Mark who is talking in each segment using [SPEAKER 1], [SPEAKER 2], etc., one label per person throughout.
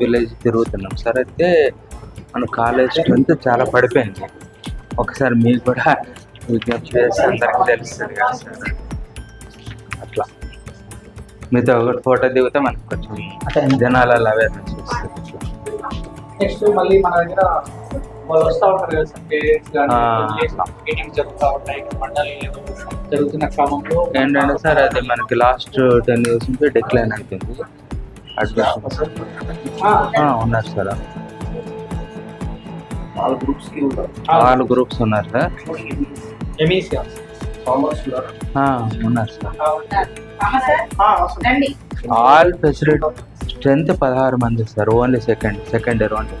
[SPEAKER 1] Village తిరుగుతున్నాం. Sir అయితే మన కాలేజ్ స్ట్రెంత్ చాలా పడిపోయింది. ఒకసారి మీకు కూడా విజ్ఞప్తి చేస్తే అందరికీ తెలుస్తుంది కదా సార్. అట్లా. మీతో ఒకటి ఫోటో దిగితే మనకు కొంచెం జనాలలో అవేర్నెస్ వస్తుంది. అట్లా.
[SPEAKER 2] నెక్స్ట్ మళ్ళీ మన దగ్గర వాళ్ళు వస్తూ ఉంటారు కదా సార్ పేరెంట్స్ కానీ
[SPEAKER 1] ఆ.
[SPEAKER 2] మీటింగ్స్ జరుగుతూ ఉంటాయి మండలి జరుగుతున్న క్రమంలో.
[SPEAKER 1] ఏంటంటే సార్ అది మనకి లాస్ట్ టెన్ ఇయర్స్ నుంచి డిక్లైన్ అయిపోయింది. అడ్మిషన్స్
[SPEAKER 2] ఆ,
[SPEAKER 1] ఉన్నారు సార్.
[SPEAKER 3] నాలుగు గ్రూప్స్కి ఉన్నారు
[SPEAKER 1] ఆల్ గ్రూప్స్ ఉన్నారు సార్.
[SPEAKER 3] ఉన్నారు
[SPEAKER 1] సార్. ఆల్ ఫెసిలిటీ స్ట్రెంత్ పదహారు మంది sir. Only second second year only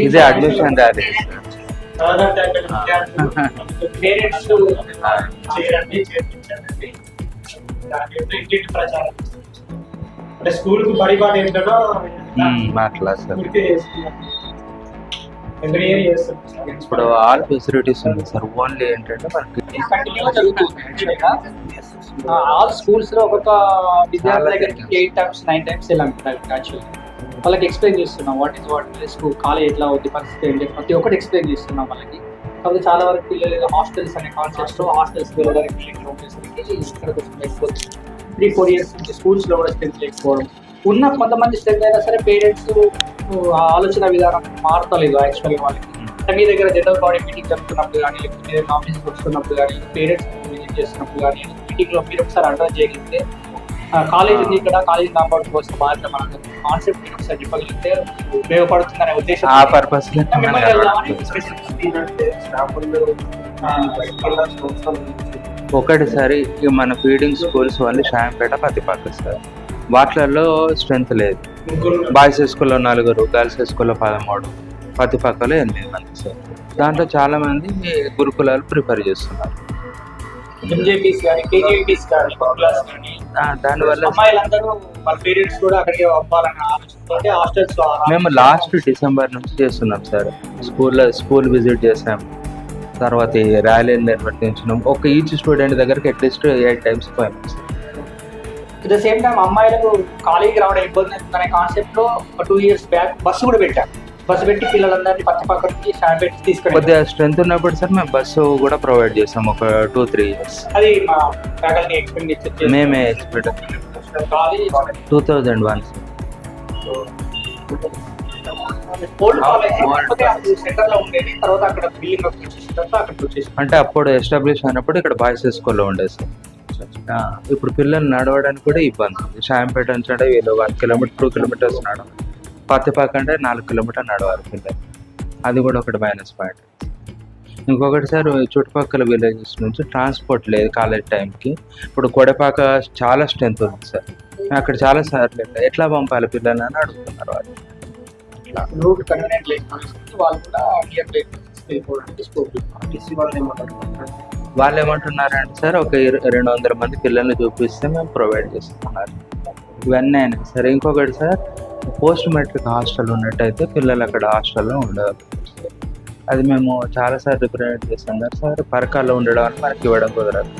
[SPEAKER 3] ఇదే
[SPEAKER 1] అడ్మిషన్ ర్యాలీ
[SPEAKER 2] పేరెంట్స్ చేయండి చేయించండి దాని యొక్క ఇంటింటి ప్రచారం అంటే స్కూల్కు ఏంటో
[SPEAKER 1] అట్లా సార్. ఇప్పుడు ఆల్ ఫెసిలిటీస్ ఉంది సార్ ఓన్లీ ఏంటంటే మనకి
[SPEAKER 2] కంటిన్యూగా జరుగుతుంది ఆల్ స్కూల్స్లో ఒక్కొక్క విద్యార్థి దగ్గరికి ఎయిట్ టైమ్స్ నైన్ టైమ్స్ వెళ్ళాం యాక్చువల్లీ వాళ్ళకి ఎక్స్ప్లెయిన్ చేస్తున్నాం what is what risk college ఎట్లా అవుద్ది పరిస్థితి ఏంటి ప్రతి ఒక్కటి ఎక్స్ప్లెయిన్ చేస్తున్నాం వాళ్ళకి. కాబట్టి చాలా వరకు పిల్లలు హాస్టల్స్ అనే కాన్సెప్ట్స్ హాస్టల్స్ వెళ్ళడానికి ఉండేసరికి ఇక్కడ కొంచెం త్రీ ఫోర్ ఇయర్స్ నుంచి స్కూల్స్లో లో కూడా స్ట్రెంత్ లేకపోవడం. ఉన్న కొంతమంది స్ట్రెంత్ అయినా సరే పేరెంట్స్ ఆలోచన విధానం మారతలేదు యాక్చువల్గా వాళ్ళకి. మీ దగ్గర జనరల్ బాడీ మీటింగ్ జరుగుతున్నప్పుడు కానీ లేకపోతే ఆఫీస్కి వస్తున్నప్పుడు కానీ పేరెంట్స్ విజిట్ చేస్తున్నప్పుడు కానీ మీటింగ్లో మీరు ఒకసారి అడ్రస్ చేయగలిగితే కాలేజ్ ఉంది ఇక్కడ కాలేజ్ కాంపౌండ్ కోసం బాధ్యత మన కాన్సెప్ట్ ఒకసారి చెప్పగలిగితే ఉపయోగపడుతుందనే ఉద్దేశం.
[SPEAKER 1] ఆ పర్పస్ ఒకటిసారి మన ఫీడింగ్ స్కూల్స్ వాళ్ళు షాంపేట పత్తిపాక సార్. వాటిలలో స్ట్రెంత్ లేదు. బాయ్స్ స్కూల్లో నలుగురు గర్ల్స్ స్కూల్లో పదమూడు పత్తిపాకలో ఎనిమిది మంది సార్. దాంట్లో చాలా మంది గురుకులాలు ప్రిపేర్ చేస్తున్నారు.
[SPEAKER 2] ఎంజేపీస్ కానీ కేజీపీస్ కానీ క్లాస్ కానీ.
[SPEAKER 1] ఆ, దానివల్ల
[SPEAKER 2] అమ్మాయిలందరూ వాళ్ళ పేరెంట్స్ కూడా అక్కడికి పంపాలనే ఆలోచనతో హాస్టల్స్
[SPEAKER 1] మేము లాస్ట్ డిసెంబర్ నుంచి చేస్తున్నాం సార్. స్కూల్లో స్కూల్ విజిట్ చేసాం. తర్వాత ఈ ర్యాలీని నిర్వర్తించినాం ఒక ఈచ్ స్టూడెంట్ దగ్గరికి అట్లీస్ట్ ఎయిట్ టైమ్స్ పోయాం.
[SPEAKER 2] అట్ ద సేమ్ టైం అమ్మాయిలకు కాలేజీకి రావడం ఇబ్బంది అవుతుందనే కాన్సెప్ట్లో ఒక టూ ఇయర్స్ బ్యాక్ బస్సు కూడా పెట్టాం. బస్సు పెట్టి పిల్లలందరినీ పక్క పక్క నుంచి షాంపెట్ తీసుకొని
[SPEAKER 1] కొద్దిగా స్ట్రెంత్ ఉన్నప్పుడు సార్ మేము బస్సు కూడా ప్రొవైడ్ చేసాం ఒక టూ త్రీ ఇయర్స్.
[SPEAKER 2] అది మా ఫ్యాకల్టీ ఎక్స్పెండిచర్
[SPEAKER 1] మేమే ఎక్స్పెక్ట్ టూ థౌజండ్ వన్. అంటే అప్పుడు ఎస్టాబ్లిష్ అయినప్పుడు ఇక్కడ బాయ్స్ స్కూల్లో ఉండేది సార్. ఇప్పుడు పిల్లలు నడవడానికి కూడా ఇబ్బంది. షాంపేట నుంచి అంటే వీళ్ళు వన్ కిలోమీటర్ టూ కిలోమీటర్స్ నడవ పత్తిపాక అంటే నాలుగు కిలోమీటర్ నడవాలి పిల్లలు అది కూడా ఒకటి మైనస్ పాయింట్ ఇంకొకటి సార్ చుట్టుపక్కల విలేజెస్ నుంచి ట్రాన్స్పోర్ట్ లేదు కాలేజ్ టైంకి ఇప్పుడు కొడపాక చాలా స్ట్రెంత్ ఉంది సార్ అక్కడ చాలా సార్లు. ఎట్లా పంపాలి పిల్లల్ని అని అడుగుతున్నారు వాళ్ళు.
[SPEAKER 2] రూట్ కన్వీనియంట్ లేదు. వాళ్ళు కూడా నియర్
[SPEAKER 3] వాళ్ళు
[SPEAKER 1] ఏమంటున్నారంటే సార్ ఒక రెండు వందల మంది పిల్లల్ని చూపిస్తే మేము ప్రొవైడ్ చేస్తున్నారు ఇవన్నీ అయినాయి. సార్ ఇంకొకటి సార్ పోస్ట్ మెట్రిక్ హాస్టల్ ఉన్నట్టయితే పిల్లలు అక్కడ హాస్టల్లో ఉండదు అది మేము చాలాసార్లు రిప్రజెంట్ చేస్తాం. కదా సార్ పరకాల్లో ఉండడం వల్ల మనకి ఇవ్వడం కుదరదు.